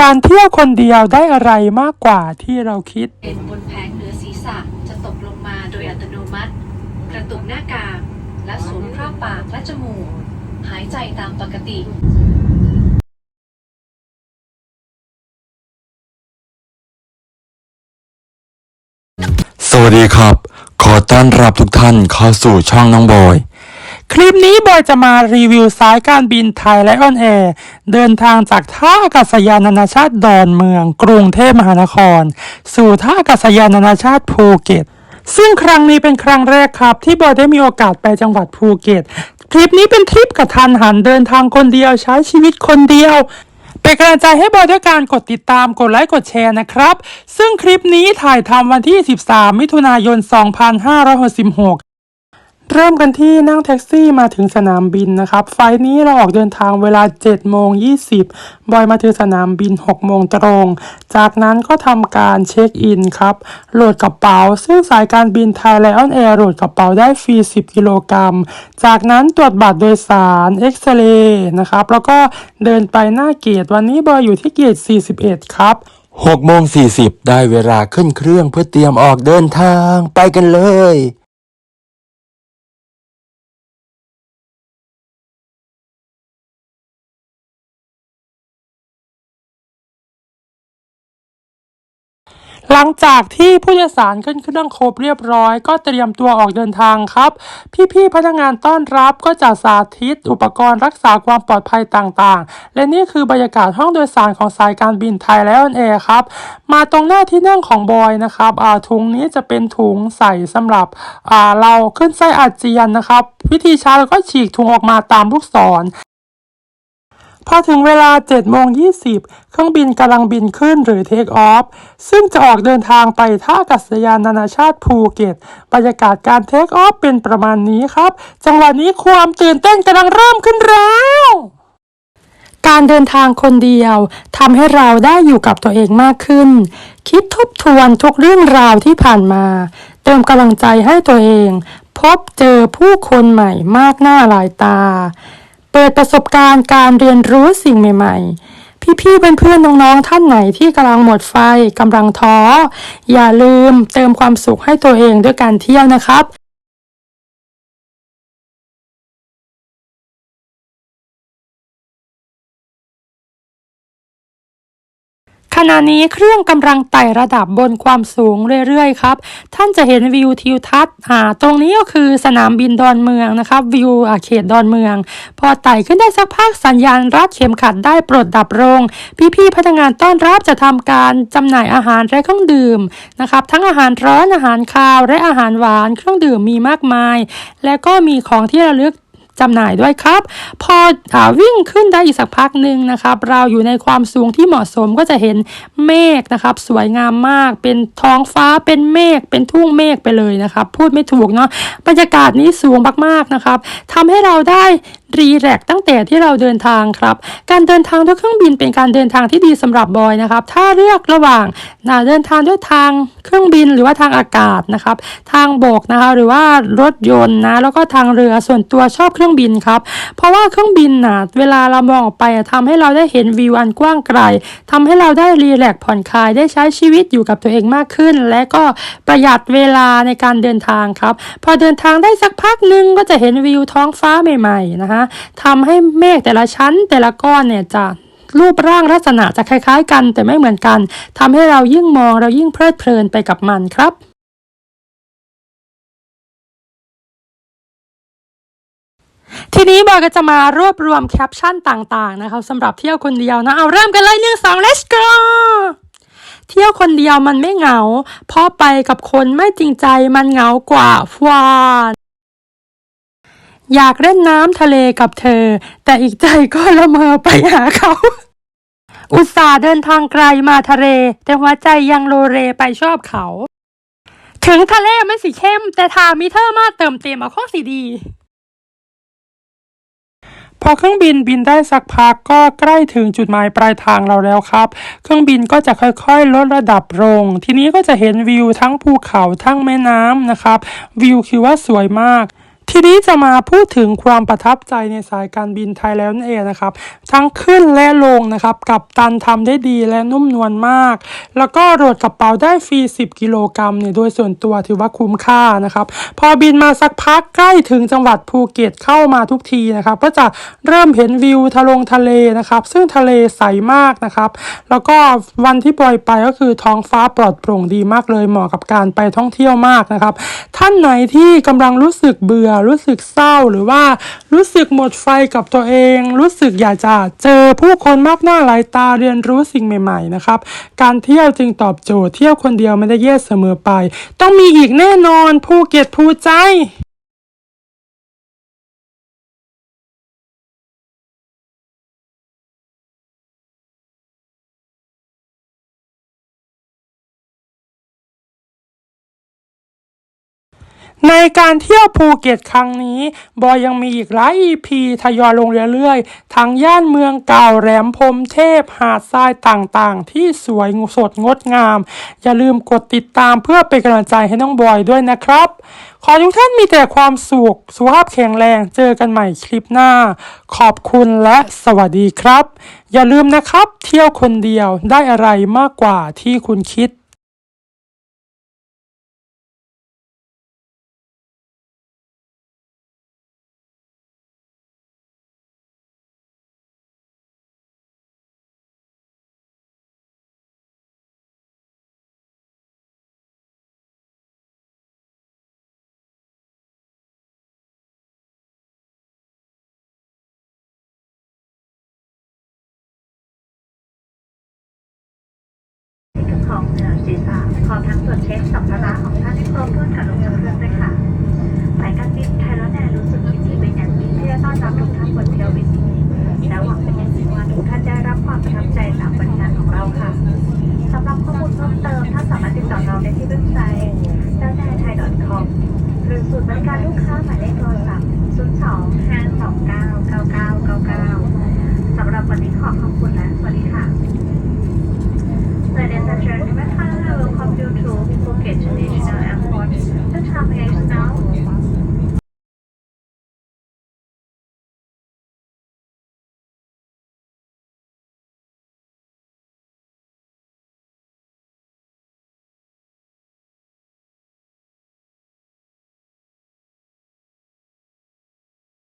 การเที่ยวคนเดียวได้อะไรมากกว่าที่เราคิดเอ็นบนแผงเหนือศีรษะจะตกลงมาโดยอัตโนมัติ กระตุกหน้ากากและสวมครอบปากและจมูก หายใจตามปกติสวัสดีครับ ขอต้อนรับทุกท่านเข้าสู่ช่องน้องบอย คลิปนี้บอยจะมารีวิวสายการบินไทยและออนแอร์เดินทางจากท่าอากาศยานนานาชาติดอนเมือง กรุงเทพมหานคร สู่ท่าอากาศยานนานาชาติภูเก็ต ซึ่งครั้งนี้เป็นครั้งแรกครับ ที่บอยได้มีโอกาสไปจังหวัดภูเก็ตทริปนี้เป็นทริปกระทันหันเดินทางคนเดียวใช้ชีวิตคนเดียวเป็นกำลังใจให้บอยด้วยการกดติดตามกดไลค์กดแชร์นะครับ ซึ่งคลิปนี้ถ่ายทำวันที่ 13 มิถุนายน 2566 เริ่มกันที่นั่งแท็กซี่มาถึงสนามบินนะครับ ไฟนี้เราออกเดินทางเวลา7โมง20 บอยมาถึงสนามบิน6โมงตรง จากนั้นก็ทำการเช็คอินครับ โหลดกระเป๋า ซึ่งสายการบินไทยไลออนแอร์โหลดกระเป๋าได้ฟรี 10 กิโลกรัม จากนั้นตรวจบัตรโดยสารเอ็กซเรย์นะครับ แล้วก็เดินไปหน้าเกตวันนี้บอยอยู่ที่เกต41 ครับ6โมง40 ได้เวลาขึ้นเครื่องเพื่อเตรียมออกเดินทางไปกันเลย หลังจากที่ผู้โดยสารขึ้นเครื่องครบเรียบร้อย ก็เตรียมตัวออกเดินทางครับ พี่ๆพนักงานต้อนรับก็จะสาธิต อุปกรณ์รักษาความปลอดภัยต่างๆ และนี่คือบรรยากาศห้องโดยสารของสายการบินไทยและออนแอร์ครับ มาตรงหน้าที่นั่งของบอยนะครับอ่าถุงนี้จะเป็นถุงใส่สำหรับอ่าเราขึ้นไส้อาเจียนนะครับ วิธีใช้เราก็ฉีกถุงออกมาตามลูกศร พอถึงเวลา7โมง20 เครื่องบินกำลังบินขึ้นหรือเทคออฟ ซึ่งจะออกเดินทางไปท่าอากาศยานนานาชาติภูเก็ต บรรยากาศการเทคออฟเป็นประมาณนี้ครับ จังหวะนี้ความตื่นเต้นกำลังเริ่มขึ้นแล้วการเดินทางคนเดียวทำให้เราได้อยู่กับตัวเองมากขึ้น คิดทบทวนทุกเรื่องราวที่ผ่านมา เติมกำลังใจให้ตัวเอง พบเจอผู้คนใหม่มากหน้าหลายตา เปิดประสบการณ์การเรียนรู้สิ่งใหม่ ๆ พี่ๆเป็นเพื่อนน้องๆท่านไหนที่กำลังหมดไฟกำลังท้อ อย่าลืมเติมความสุขให้ตัวเองด้วยการเที่ยวนะครับ ณะนี้เครื่องกำลังไต่ระดับบนความสูงเรื่อยๆครับ ท่านจะเห็นวิวทิวทัศน์อ่าตรงนี้ก็คือสนามบินดอนเมืองนะครับวิวเขตดอนเมือง พอไต่ขึ้นได้สักพักสัญญาณรัดเข็มขัดได้ปลดดับลงพี่ๆพนักงานต้อนรับจะทำการจำหน่ายอาหารและเครื่องดื่มนะครับทั้งอาหารร้อนอาหารคาวและอาหารหวานเครื่องดื่มมีมากมาย และก็มีของที่ระลึก จำหน่ายด้วยครับ พออาวิ่งขึ้นได้อีกสักพักหนึ่งนะครับ เราอยู่ในความสูงที่เหมาะสมก็จะเห็นเมฆนะครับ สวยงามมากเป็นท้องฟ้าเป็นเมฆเป็นทุ่งเมฆไปเลยนะครับ พูดไม่ถูกเนาะบรรยากาศนี้สูงมากๆนะครับทำให้เราได้ รีแลกตั้งแต่ที่เราเดินทางครับ การเดินทางด้วยเครื่องบินเป็นการเดินทางที่ดีสำหรับบอยนะครับ ถ้าเลือกระหว่างนะเดินทางด้วยทางเครื่องบินหรือว่าทางอากาศนะครับ ทางบกนะคะหรือว่ารถยนต์นะแล้วก็ทางเรือส่วนตัวชอบเครื่องบินครับ เพราะว่าเครื่องบินนะเวลาเรามองออกไปอะทำให้เราได้เห็นวิวอันกว้างไกลทำให้เราได้รีแลกผ่อนคลายได้ใช้ชีวิตอยู่กับตัวเองมากขึ้น และก็ประหยัดเวลาในการเดินทางครับ พอเดินทางได้สักพักหนึ่งก็จะเห็นวิวท้องฟ้าใหม่ๆนะคะทำให้เมฆแต่ละชั้นแต่ละก้อนเนี่ยจะรูปร่างลักษณะจะคล้ายๆ กันแต่ไม่เหมือนกันทำให้เรายิ่งมองเรายิ่งเพลิดเพลินไปกับมันครับทีนี้บอยก็จะมารวบรวมแคปชั่นต่างๆนะครับสำหรับเที่ยวคนเดียวนะเอาเริ่มกันเลยหนึ่งสอง let's go เที่ยวคนเดียวมันไม่เหงา เพราะไปกับคนไม่จริงใจมันเหงากว่าฟวาน อยากเล่นน้ำทะเลกับเธอ แต่อีกใจก็ละเมอไปหาเขา อุตส่าห์เดินทางไกลมาทะเล แต่หัวใจยังโลเรไปชอบเขา ถึงทะเลไม่สีเข้ม แต่ทางมีเธอมาเติมเต็มเอาข้อสีดี พอเครื่องบินบินได้สักพักก็ใกล้ถึงจุดหมายปลายทางเราแล้วครับ เครื่องบินก็จะค่อยๆ ลดระดับลง ทีนี้ก็จะเห็นวิวทั้งภูเขาทั้งแม่น้ำนะครับ วิวคือว่าสวยมาก ทีนี้จะมาพูดถึงความประทับใจในสายการบินไทยแล้วนั่เองนะครับ ทั้งขึ้นและลงนะครับ กับตันทำได้ดีและนุ่มนวลมาก แล้วก็โหลดกระเป๋าได้ฟรี 10 กิโลกรัมเนี่ยโดยส่วนตัวถือว่าคุ้มค่านะครับ พอบินมาสักพักใกล้ถึงจังหวัดภูเก็ตเข้ามาทุกทีนะครับ ก็จะเริ่มเห็นวิวทะลงทะเลนะครับ ซึ่งทะเลใสมากนะครับ แล้วก็วันที่ปล่อยไปก็คือท้องฟ้าปลอดโปร่งดีมากเลยเหมาะกับการไปท่องเที่ยวมากนะครับ ท่านไหนที่กำลังรู้สึกเบื่อรู้สึกเศร้าหรือว่ารู้สึกหมดไฟกับตัวเอง รู้สึกอยากจะเจอผู้คนมากหน้าหลายตาเรียนรู้สิ่งใหม่ ๆ นะครับ การเที่ยวจึงตอบโจทย์เที่ยวคนเดียวไม่ได้แย่เสมอไป ต้องมีอีกแน่นอนภูเก็ตภูใจ ในการเที่ยวภูเก็ตครั้งนี้ บอยยังมีอีกหลาย EP ทยอยลงเรื่อยๆ ทั้งย่านเมืองเก่าแหลมพรมเทพ หาดทรายต่างๆ ที่สวยสดงดงาม อย่าลืมกดติดตามเพื่อเป็นกำลังใจให้น้องบอยด้วยนะครับ ขอทุกท่านมีแต่ความสุข สุขภาพแข็งแรง เจอกันใหม่คลิปหน้า ขอบคุณและสวัสดีครับ อย่าลืมนะครับ เที่ยวคนเดียวได้อะไรมากกว่าที่คุณคิด ของเหนือศีรพร้อมทั้งตรวจเช็คสัมภาระของท่านให้ครบถ้วนกับลงเครื่องด้วยค่ะสายการบินไทยและแนรู้สึกยินดีเป็นอย่างยิ่งที่ได้ต้อนรับทุกท่านบนเทลวิสีและหวังเป็นอย่างยิ่งว่าทุกท่านจะรับความประทับใจจากบริการของเราค่ะสำหรับข้อมูลเพิ่มเติมท่านสามารถติดต่อเราได้ที่เว็บไซต์เจ้าแน่ไทย .com หรือศูนย์บริการลูกค้าหมายเลขโทรศัพท์02 529 9999สำหรับวันนี้ขอขอบคุณและสวัสดีค่ะ and gentlemen, hello, welcome to Phuket National Airport. The terminal